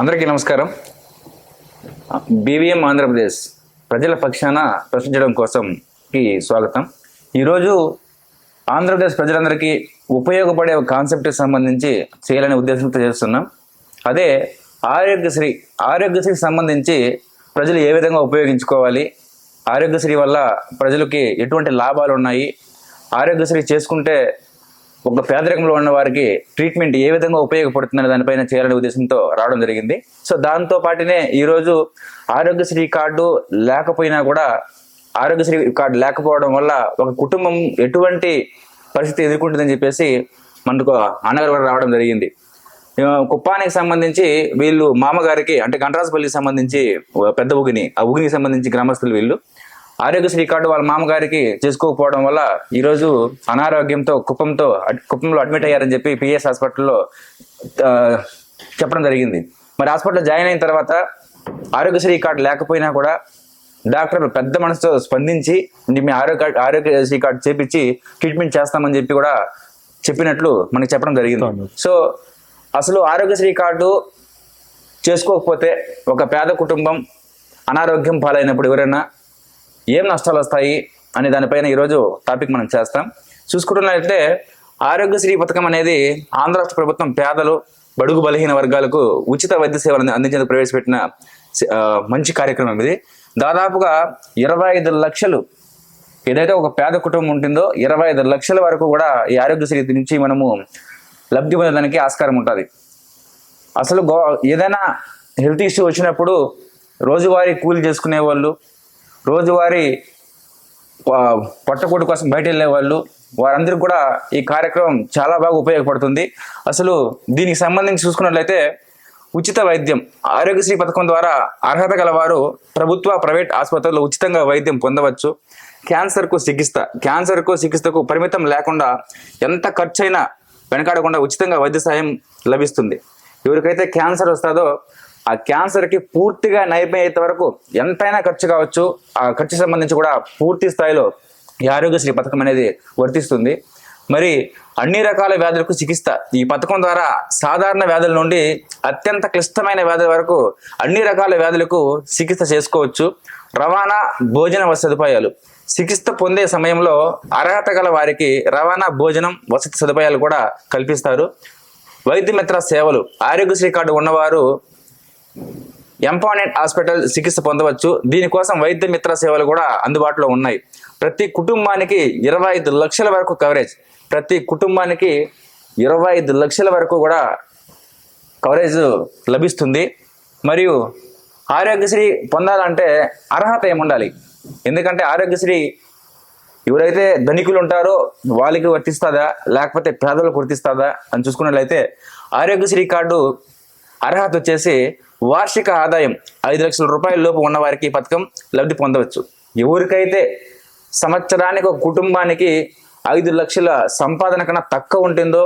అందరికీ నమస్కారం. బీవీఎం ఆంధ్రప్రదేశ్ ప్రజల పక్షాన ప్రశ్నించడం కోసంకి స్వాగతం. ఈరోజు ఆంధ్రప్రదేశ్ ప్రజలందరికీ ఉపయోగపడే ఒక కాన్సెప్ట్కి సంబంధించి చేయాలనే ఉద్దేశంతో చేస్తున్నాం. అదే ఆరోగ్యశ్రీ ఆరోగ్యశ్రీకి సంబంధించి ప్రజలు ఏ విధంగా ఉపయోగించుకోవాలి ఆరోగ్యశ్రీ వల్ల ప్రజలకి ఎటువంటి లాభాలు ఉన్నాయి ఆరోగ్యశ్రీ చేసుకుంటే ఒక పేదరికంలో ఉన్న వారికి ట్రీట్మెంట్ ఏ విధంగా ఉపయోగపడుతుందనే దానిపైన చేయాలనే ఉద్దేశంతో రావడం జరిగింది. సో దాంతో పాటునే ఈరోజు ఆరోగ్యశ్రీ కార్డు లేకపోయినా కూడా ఆరోగ్యశ్రీ కార్డు లేకపోవడం వల్ల ఒక కుటుంబం ఎటువంటి పరిస్థితి ఎదుర్కొంటుందని చెప్పేసి మనకు అన్నగారు కూడా రావడం జరిగింది. కుప్పానికి సంబంధించి వీళ్ళు మామగారికి అంటే గంటరాజపల్లికి సంబంధించి పెద్ద ఉగిని ఆ ఉగినికి సంబంధించి గ్రామస్తులు వీళ్ళు. ఆరోగ్యశ్రీ కార్డు వాళ్ళ మామగారికి చేసుకోకపోవడం వల్ల ఈరోజు అనారోగ్యంతో కుప్పంతో కుప్పంలో అడ్మిట్ అయ్యారని చెప్పి పిఎస్ హాస్పిటల్లో చెప్పడం జరిగింది. మరి హాస్పిటల్లో జాయిన్ అయిన తర్వాత ఆరోగ్యశ్రీ కార్డు లేకపోయినా కూడా డాక్టర్లు పెద్ద మనసుతో స్పందించి మీ ఆరోగ్య ఆరోగ్యశ్రీ కార్డు చేపించి ట్రీట్మెంట్ చేస్తామని చెప్పి కూడా చెప్పినట్లు మనకి చెప్పడం జరిగింది. సో అసలు ఆరోగ్యశ్రీ కార్డు చేసుకోకపోతే ఒక పేద కుటుంబం అనారోగ్యం పాలైనప్పుడు ఎవరైనా ఏం నష్టాలు వస్తాయి అనే దానిపైన ఈరోజు టాపిక్ మనం చేస్తాం. చూసుకుంటున్నట్లయితే ఆరోగ్యశ్రీ పథకం అనేది ఆంధ్ర రాష్ట్ర ప్రభుత్వం పేదలు బడుగు బలహీన వర్గాలకు ఉచిత వైద్య సేవలను అందించేందుకు ప్రవేశపెట్టిన మంచి కార్యక్రమం ఇది. దాదాపుగా ఇరవై ఐదు లక్షలు ఏదైతే ఒక పేద కుటుంబం ఉంటుందో ఇరవై ఐదు లక్షల వరకు కూడా ఈ ఆరోగ్యశ్రీ నుంచి మనము లబ్ధి పొందడానికి ఆస్కారం ఉంటుంది. అసలు గో ఏదైనా హెల్త్ ఇష్యూ వచ్చినప్పుడు రోజువారీ కూలి చేసుకునే వాళ్ళు రోజువారీ ఆ, పొట్టకూటి కోసం బయట వెళ్ళే వాళ్ళు వారందరికీ కూడా ఈ కార్యక్రమం చాలా బాగా ఉపయోగపడుతుంది. అసలు దీనికి సంబంధించి చూసుకున్నట్లయితే ఉచిత వైద్యం ఆరోగ్యశ్రీ పథకం ద్వారా అర్హత గలవారు ప్రభుత్వ ప్రైవేట్ ఆసుపత్రుల్లో ఉచితంగా వైద్యం పొందవచ్చు. క్యాన్సర్కు చికిత్స క్యాన్సర్కు చికిత్సకు పరిమితం లేకుండా ఎంత ఖర్చైనా వెనకాడకుండా ఉచితంగా వైద్య సాయం లభిస్తుంది. ఎవరికైతే క్యాన్సర్ వస్తుందో ఆ క్యాన్సర్కి పూర్తిగా నైపుణ్యత వరకు ఎంతైనా ఖర్చు కావచ్చు. ఆ ఖర్చు సంబంధించి కూడా పూర్తి స్థాయిలో ఈ ఆరోగ్యశ్రీ పథకం అనేది వర్తిస్తుంది. మరి అన్ని రకాల వ్యాధులకు చికిత్స ఈ పథకం ద్వారా సాధారణ వ్యాధుల నుండి అత్యంత క్లిష్టమైన వ్యాధుల వరకు అన్ని రకాల వ్యాధులకు చికిత్స చేసుకోవచ్చు. రవాణా భోజన వసతి సదుపాయాలు చికిత్స పొందే సమయంలో అర్హత గల వారికి రవాణా భోజనం వసతి సదుపాయాలు కూడా కల్పిస్తారు. వైద్యమిత్ర సేవలు ఆరోగ్యశ్రీ కార్డు ఉన్నవారు ఎంపానెంట్ హాస్పిటల్ చికిత్స పొందవచ్చు. దీనికోసం వైద్య మిత్ర సేవలు కూడా అందుబాటులో ఉన్నాయి. ప్రతి కుటుంబానికి ఇరవై ఐదు లక్షల వరకు కవరేజ్ ప్రతి కుటుంబానికి ఇరవై ఐదు లక్షల వరకు కూడా కవరేజ్ లభిస్తుంది. మరియు ఆరోగ్యశ్రీ పొందాలంటే అర్హత ఏముండాలి? ఎందుకంటే ఆరోగ్యశ్రీ ఎవరైతే ధనికులు ఉంటారో వాళ్ళకి వర్తిస్తుందా? లేకపోతే పేదలకు వర్తిస్తుందా? అని చూసుకున్నట్లయితే ఆరోగ్యశ్రీ కార్డు అర్హత వచ్చేసి వార్షిక ఆదాయం ఐదు లక్షల రూపాయల లోపు ఉన్న వారికి ఈ పథకం లబ్ధి పొందవచ్చు. ఎవరికైతే సంవత్సరానికి ఒక కుటుంబానికి ఐదు లక్షల సంపాదన కన్నా తక్కువ ఉంటుందో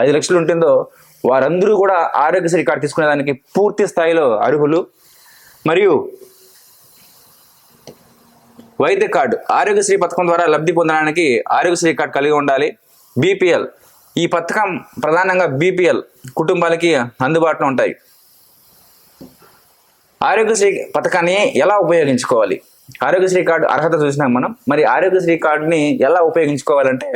ఐదు లక్షలు ఉంటుందో వారందరూ కూడా ఆరోగ్యశ్రీ కార్డు తీసుకునేదానికి పూర్తి స్థాయిలో అర్హులు. మరియు వైద్య కార్డు ఆరోగ్యశ్రీ పథకం ద్వారా లబ్ధి పొందడానికి ఆరోగ్యశ్రీ కార్డు కలిగి ఉండాలి. బీపీఎల్ ఈ పథకం ప్రధానంగా బీపీఎల్ కుటుంబాలకి అందుబాటులో ఉంటాయి. ఆరోగ్యశ్రీ పథకాన్ని ఎలా ఉపయోగించుకోవాలి? ఆరోగ్యశ్రీ కార్డు అర్హత చూసినాం మనం. మరి ఆరోగ్యశ్రీ కార్డుని ఎలా ఉపయోగించుకోవాలంటే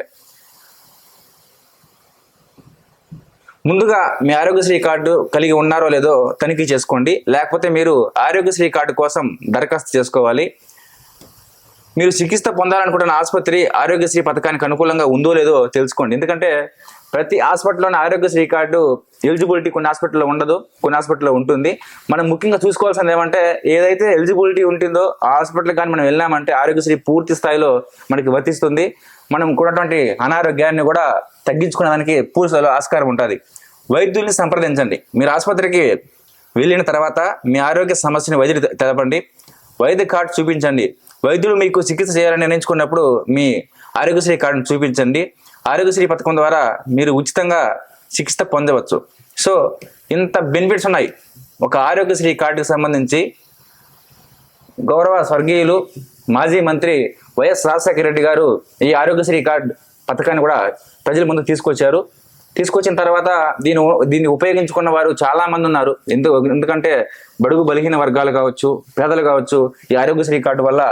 ముందుగా మీ ఆరోగ్యశ్రీ కార్డు కలిగి ఉన్నారో లేదో తనిఖీ చేసుకోండి. లేకపోతే మీరు ఆరోగ్యశ్రీ కార్డు కోసం దరఖాస్తు చేసుకోవాలి. మీరు చికిత్స పొందాలనుకుంటున్న ఆసుపత్రి ఆరోగ్యశ్రీ పథకానికి అనుకూలంగా ఉందో లేదో తెలుసుకోండి. ఎందుకంటే ప్రతి హాస్పిటల్లోని ఆరోగ్యశ్రీ కార్డు ఎలిజిబిలిటీ కొన్ని హాస్పిటల్లో ఉండదు కొన్ని హాస్పిటల్లో ఉంటుంది. మనం ముఖ్యంగా చూసుకోవాల్సింది ఏమంటే ఏదైతే ఎలిజిబిలిటీ ఉంటుందో ఆ హాస్పిటల్ కానీ మనం వెళ్ళామంటే ఆరోగ్యశ్రీ పూర్తి స్థాయిలో మనకి వర్తిస్తుంది. మనం కూడాటువంటి అనారోగ్యాన్ని కూడా తగ్గించుకునేదానికి పూర్తి స్థాయిలో ఆస్కారం ఉంటుంది. వైద్యుల్ని సంప్రదించండి. మీరు ఆసుపత్రికి వెళ్ళిన తర్వాత మీ ఆరోగ్య సమస్యని వైద్యుడు తెలపండి. వైద్య కార్డు చూపించండి. వైద్యులు మీకు చికిత్స చేయాలని నిర్ణయించుకున్నప్పుడు మీ ఆరోగ్యశ్రీ కార్డును చూపించండి. ఆరోగ్యశ్రీ పథకం ద్వారా మీరు ఉచితంగా చికిత్స పొందవచ్చు. సో ఇంత బెనిఫిట్స్ ఉన్నాయి. ఒక ఆరోగ్యశ్రీ కార్డుకి సంబంధించి గౌరవ స్వర్గీయులు మాజీ మంత్రి వైఎస్ రాజశేఖర రెడ్డి గారు ఈ ఆరోగ్యశ్రీ కార్డ్ పథకాన్ని కూడా ప్రజల ముందు తీసుకొచ్చారు. తీసుకొచ్చిన తర్వాత దీని దీన్ని ఉపయోగించుకున్న వారు చాలా మంది ఉన్నారు. ఎందుకు ఎందుకంటే బడుగు బలహీన వర్గాలు కావచ్చు పేదలు కావచ్చు ఈ ఆరోగ్యశ్రీ కార్డు వల్ల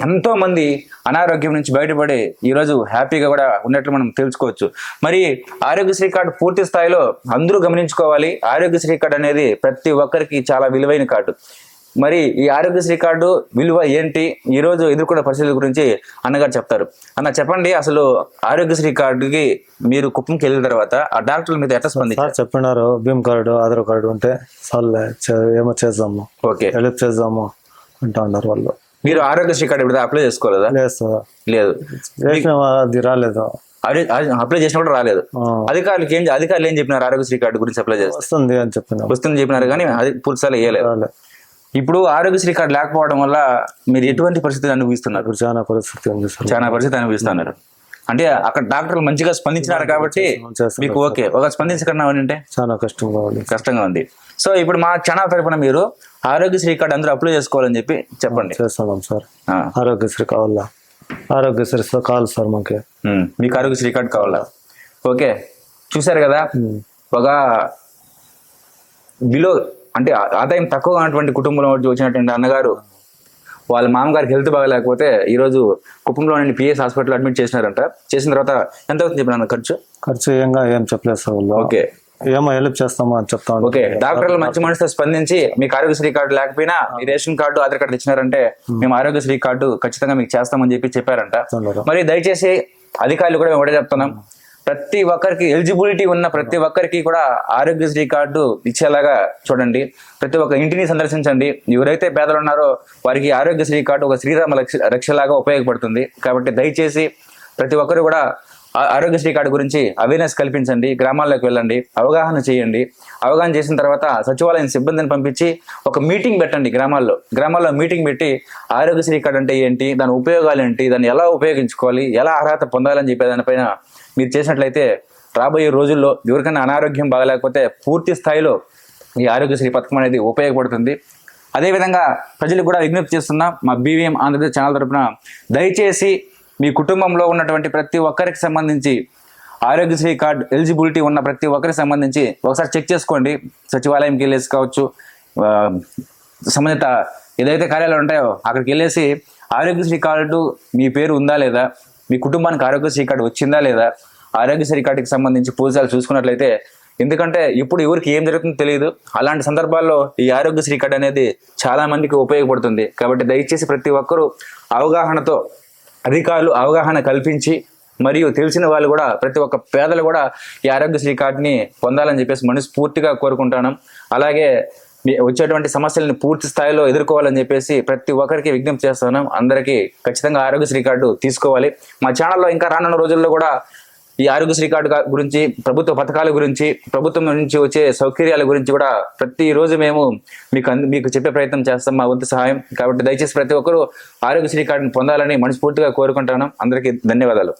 ఎంతో మంది అనారోగ్యం నుంచి బయటపడి ఈరోజు హ్యాపీగా కూడా ఉన్నట్లు మనం తెలుసుకోవచ్చు. మరి ఆరోగ్యశ్రీ కార్డు పూర్తి స్థాయిలో అందరూ గమనించుకోవాలి. ఆరోగ్యశ్రీ కార్డు అనేది ప్రతి ఒక్కరికి చాలా విలువైన కార్డు. మరి ఈ ఆరోగ్యశ్రీ కార్డు విలువ ఏంటి? ఈ రోజు ఎదుర్కొన్న పరిస్థితుల గురించి అన్నగారు చెప్తారు. అన్న చెప్పండి అసలు ఆరోగ్యశ్రీ కార్డుకి మీరు కుప్పంకి వెళ్ళిన తర్వాత ఆ డాక్టర్ల మీద ఎట్లా స్పందించారు? చెప్పినారు. భీమ్ కార్డు ఆధార్ కార్డు ఉంటే సార్లే చే- ఏమో చేద్దాము. ఓకే. హెల్ప్ చేద్దాము అంటా ఉన్నారు వాళ్ళు. మీరు ఆరోగ్యశ్రీ కార్డు ఇప్పుడు అప్లై చేసుకోలేదా? లేదు సార్. లేదు. చేసిన అది రాలేదు. అప్లై చేసినా కూడా రాలేదు. అధికారులకి ఏం అధికారులు ఏం చెప్పినారు ఆరోగ్యశ్రీ కార్డు గురించి అప్లై చేస్తే? వస్తుంది అని చెప్పినారు వస్తుంది చెప్పినారు కానీ అది పూర్తి స్థాయిలో వేయలేదు ఇప్పుడు ఆరోగ్యశ్రీ కార్డు లేకపోవడం వల్ల మీరు ఎటువంటి పరిస్థితులు అనుభవిస్తున్నారు? చాలా పరిస్థితి చాలా పరిస్థితి అనుభవిస్తున్నారు. అంటే అక్కడ డాక్టర్లు మంచిగా స్పందించినారు కాబట్టి మీకు ఓకే. ఒక స్పందించకుండా అంటే చాలా కష్టంగా ఉంది. కష్టంగా ఉంది. సో ఇప్పుడు మా ఛానల్ తరపున మీరు ఆరోగ్యశ్రీ కార్డు అందరూ అప్లై చేసుకోవాలని చెప్పి చెప్పండి. చేస్తున్నాం సార్. ఆరోగ్యశ్రీ కావాలా? ఆరోగ్యశ్రీ సార్ కావాలి సార్ మాకు. మీకు ఆరోగ్యశ్రీ కార్డు కావాలా? ఓకే. చూశారు కదా. ఒక బిలో అంటే ఆదాయం తక్కువ ఉన్నటువంటి కుటుంబంలో వచ్చినటువంటి అన్నగారు వాళ్ళ మామగారికి హెల్త్ బాగలేకపోతే ఈరోజు కుప్పంలో నుండి పిఎస్ హాస్పిటల్ అడ్మిట్ చేసినారంట. చేసిన తర్వాత ఎంత అవుతుంది చెప్పిన ఖర్చు? ఖర్చు ఏంగా ఏం చెప్పలేదు సార్ ఓకే. ఏమో హెల్ప్ చేస్తామా అని చెప్తా. ఓకే డాక్టర్లు మంచి మనసుతో స్పందించి మీకు ఆరోగ్యశ్రీ కార్డు లేకపోయినా మీ రేషన్ కార్డు ఆధార్ కార్డు ఇచ్చినారంటే మేము. ఆరోగ్యశ్రీ కార్డు ఖచ్చితంగా మీకు చేస్తామని చెప్పి చెప్పారంట. మరి దయచేసి అధికారులు కూడా మేము ఒకటే చెప్తున్నాం. ప్రతి ఒక్కరికి ఎలిజిబిలిటీ ఉన్న ప్రతి ఒక్కరికి కూడా ఆరోగ్యశ్రీ కార్డు ఇచ్చేలాగా చూడండి. ప్రతి ఒక్క ఇంటిని సందర్శించండి. ఎవరైతే పేదలు ఉన్నారో వారికి ఆరోగ్యశ్రీ కార్డు ఒక శ్రీరామ రక్ష రక్షలాగా ఉపయోగపడుతుంది. కాబట్టి దయచేసి ప్రతి ఒక్కరు కూడా ఆరోగ్యశ్రీ కార్డు గురించి అవేర్నెస్ కల్పించండి గ్రామాల్లోకి వెళ్ళండి అవగాహన చేయండి. అవగాహన చేసిన తర్వాత సచివాలయం సిబ్బందిని పంపించి ఒక మీటింగ్ పెట్టండి గ్రామాల్లో. గ్రామాల్లో మీటింగ్ పెట్టి ఆరోగ్యశ్రీ కార్డు అంటే ఏంటి దాని ఉపయోగాలు ఏంటి దాన్ని ఎలా ఉపయోగించుకోవాలి ఎలా అర్హత పొందాలని చెప్పే దానిపైన మీరు చేసినట్లయితే రాబోయే రోజుల్లో ఎవరికైనా అనారోగ్యం బాగలేకపోతే పూర్తి స్థాయిలో ఈ ఆరోగ్యశ్రీ పథకం అనేది ఉపయోగపడుతుంది. అదేవిధంగా ప్రజలకు కూడా విజ్ఞప్తి చేస్తున్నా మా బీవీఎం ఆంధ్రప్రదేశ్ ఛానల్ తరపున దయచేసి మీ కుటుంబంలో ఉన్నటువంటి ప్రతి ఒక్కరికి సంబంధించి ఆరోగ్యశ్రీ కార్డ్ ఎలిజిబిలిటీ ఉన్న ప్రతి ఒక్కరికి సంబంధించి ఒకసారి చెక్ చేసుకోండి. సచివాలయంకి వెళ్ళేసి కావచ్చు సంబంధిత ఏదైతే కార్యాలయాలు ఉంటాయో అక్కడికి వెళ్ళేసి ఆరోగ్యశ్రీ కార్డు మీ పేరు ఉందా లేదా మీ కుటుంబానికి ఆరోగ్యశ్రీ కార్డు వచ్చిందా లేదా ఆరోగ్యశ్రీ కార్డుకి సంబంధించి పూజలు చూసుకున్నట్లయితే ఎందుకంటే ఇప్పుడు ఎవరికి ఏం జరుగుతుందో తెలియదు. అలాంటి సందర్భాల్లో ఈ ఆరోగ్యశ్రీ కార్డు అనేది చాలా మందికి ఉపయోగపడుతుంది. కాబట్టి దయచేసి ప్రతి ఒక్కరూ అవగాహనతో అధికారులు అవగాహన కల్పించి మరియు తెలిసిన వాళ్ళు కూడా ప్రతి ఒక్క పేదలు కూడా ఈ ఆరోగ్యశ్రీ కార్డుని పొందాలని చెప్పేసి మనస్ఫూర్తిగా కోరుకుంటాను. అలాగే వచ్చేటువంటి సమస్యలను పూర్తి స్థాయిలో ఎదుర్కోవాలని చెప్పేసి ప్రతి ఒక్కరికి విజ్ఞప్తి చేస్తున్నాం అందరికీ ఖచ్చితంగా ఆరోగ్యశ్రీ కార్డు తీసుకోవాలి. మా ఛానల్లో ఇంకా రానున్న రోజుల్లో కూడా ఈ ఆరోగ్యశ్రీ కార్డు గురించి ప్రభుత్వ పథకాల గురించి ప్రభుత్వం నుంచి వచ్చే సౌకర్యాల గురించి కూడా ప్రతిరోజు మేము మీకు మీకు చెప్పే ప్రయత్నం చేస్తాం మా వంతు సహాయం. కాబట్టి దయచేసి ప్రతి ఒక్కరూ ఆరోగ్యశ్రీ కార్డుని పొందాలని మనస్ఫూర్తిగా కోరుకుంటాను అందరికీ ధన్యవాదాలు.